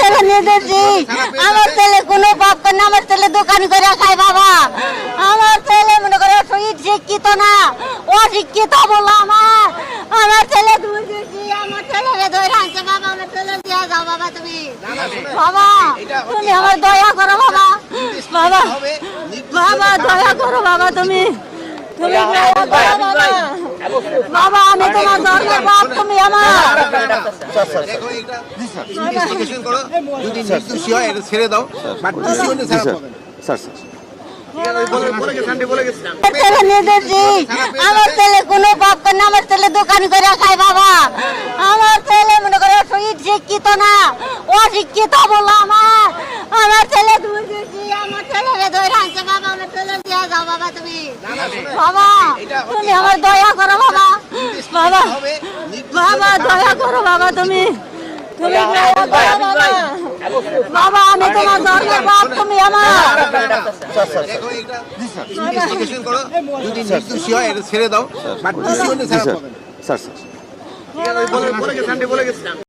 ছেলে নির্দোষী আমার ছেলে কোনো পাপ করে না আমার ছেলে দোকান করে খায় বাবা। আমার ছেলে মনে করে শিক্ষিত না অশিক্ষিত বলল আমার। আমার ছেলে আমার ছেলে ধরে আনছে বাবা আমার ছেলে দিয়ে যাও বাবা তুমি। বাবা তুমি আমার দয়া করো বাবা। বাবা বাবা দয়া করো বাবা তুমি। তুমি দয়া করো বাবা। বাবা আমি তোমার ধর্মের বাপ তুমি আমার। দেখো এটা ইনভেস্টিগেশন করো। যদি নির্দোষী হয় এটা ছেড়ে দাও। বাট দোষী হলে ছাড়া স্যার স্যার বলে বলে গেছে আন্টি বলে গেছে। আমার ছেলে কোনো পাপ করে না আমার ছেলে দোকান করে খায় বাবা। আমার ছেলে মনে করে শিক্ষিত না অশিক্ষিত বলল আমার। আমার ছেলে আমার ছেলে ধরে আনছে বাবা। আমার ছেলে দিয়ে যাও বাবা তুমি। বাবা তুমি আমার বাবা বাবা বাবা দয়া করো বাবা তুমি তুমি বাবা আমি তোমার ধর্মের বাপ তুমি আমার হয় ছেড়ে দাও স্যার। স্যার